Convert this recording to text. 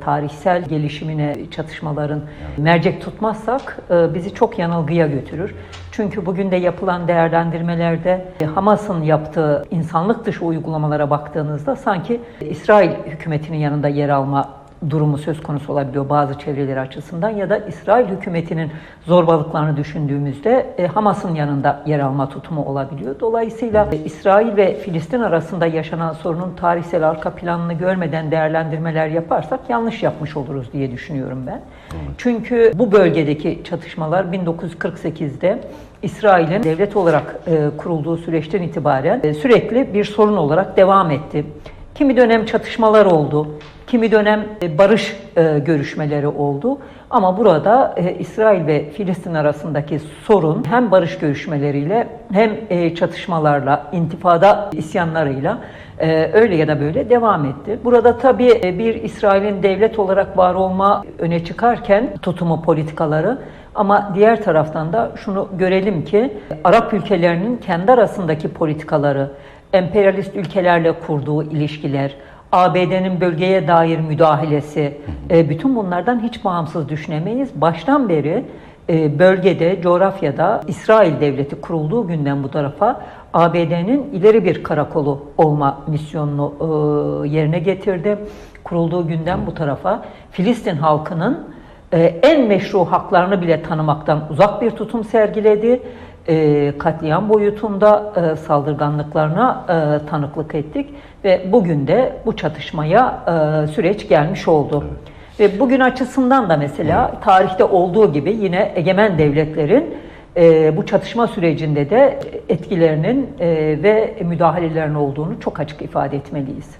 tarihsel gelişimine çatışmaların mercek tutmazsak e, bizi çok yanılgıya götürür. Çünkü bugün de yapılan değerlendirmelerde e, Hamas'ın yaptığı insanlık dışı uygulamalara baktığınızda sanki İsrail hükümetinin yanında yer alma durumu söz konusu olabiliyor bazı çevreleri açısından ya da İsrail hükümetinin zorbalıklarını düşündüğümüzde e, Hamas'ın yanında yer alma tutumu olabiliyor. Dolayısıyla e, İsrail ve Filistin arasında yaşanan sorunun tarihsel arka planını görmeden değerlendirmeler yaparsak yanlış yapmış oluruz diye düşünüyorum ben. Çünkü bu bölgedeki çatışmalar 1948'de İsrail'in devlet olarak e, kurulduğu süreçten itibaren e, sürekli bir sorun olarak devam etti. Kimi dönem çatışmalar oldu, kimi dönem e, barış e, görüşmeleri oldu. Ama burada e, İsrail ve Filistin arasındaki sorun hem barış görüşmeleriyle hem çatışmalarla, intifada isyanlarıyla öyle ya da böyle devam etti. Burada tabii bir İsrail'in devlet olarak var olma öne çıkarken tutumu politikaları ama diğer taraftan da şunu görelim ki Arap ülkelerinin kendi arasındaki politikaları, emperyalist ülkelerle kurduğu ilişkiler, ABD'nin bölgeye dair müdahalesi, e, bütün bunlardan hiç bağımsız düşünemeyiz. Baştan beri e, bölgede, coğrafyada İsrail devleti kurulduğu günden bu tarafa ABD'nin ileri bir karakolu olma misyonunu e, yerine getirdi. Kurulduğu günden bu tarafa Filistin halkının en meşru haklarını bile tanımaktan uzak bir tutum sergiledi. E, katliam boyutunda e, saldırganlıklarına e, tanıklık ettik ve bugün de bu çatışmaya e, süreç gelmiş oldu. Ve bugün açısından da mesela tarihte olduğu gibi yine egemen devletlerin e, bu çatışma sürecinde de etkilerinin e, ve müdahalelerinin olduğunu çok açık ifade etmeliyiz.